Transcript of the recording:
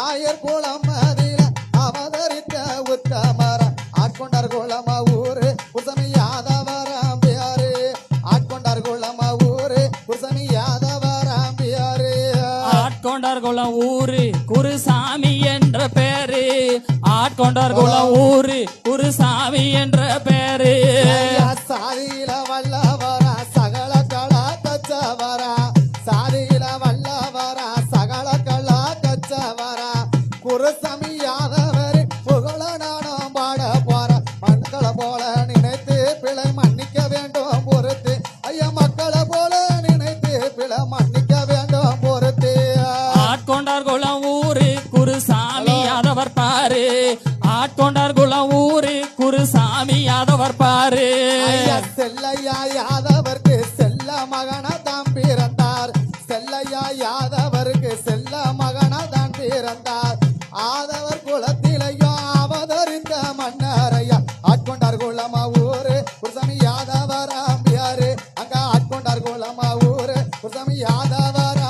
ஆயர் குளம் அதில அவதரித்த உத்தமர. ஆட்கொண்டார் குளம ஊரு குசமி யாதவராம் பியாரு. ஆட்கொண்டார் குளம ஊரு குசமி யாதவராம் பியாரு. ஆட்கொண்டார் குளம் ஊரு குருசாமி என்ற பேரு. ஆட்கொண்டார் குளம் ஊரு குருசாமி என்ற பேரு. சாதியில வல்லவரா சகல கலா கச்சவரா குருசமி யாதவர் புகழ நானும் பாட போற மக்களை போல நினைத்து பிழை மன்னிக்க வேண்டும் பொறுத்து. ஐயா மக்களை போல நினைத்து பிழை மன்னிக்க வேண்டும் பொறுத்து. ஆட்கொண்டார் குளம் ஊரு குருசாமி யாதவர் பாரு. ஆட்கொண்டார் குளம் ஊரு குருசாமி யாதவர் பாரு. செல்லையா யாதவருக்கு செல்ல மகனா தான் பிறந்தார். செல்லையா யாதவருக்கு செல்ல மகனா தான் பிறந்தார். ஆதவர் குலத்திலையோ அவதரித்த மன்னரையா? ஆட்கொண்டார் குலமா ஊரு குருசாமி யாதவர் அம்பியாரு அங்க ஆட்கொண்டார் குலமா ஊரு குருசாமி யாதவர்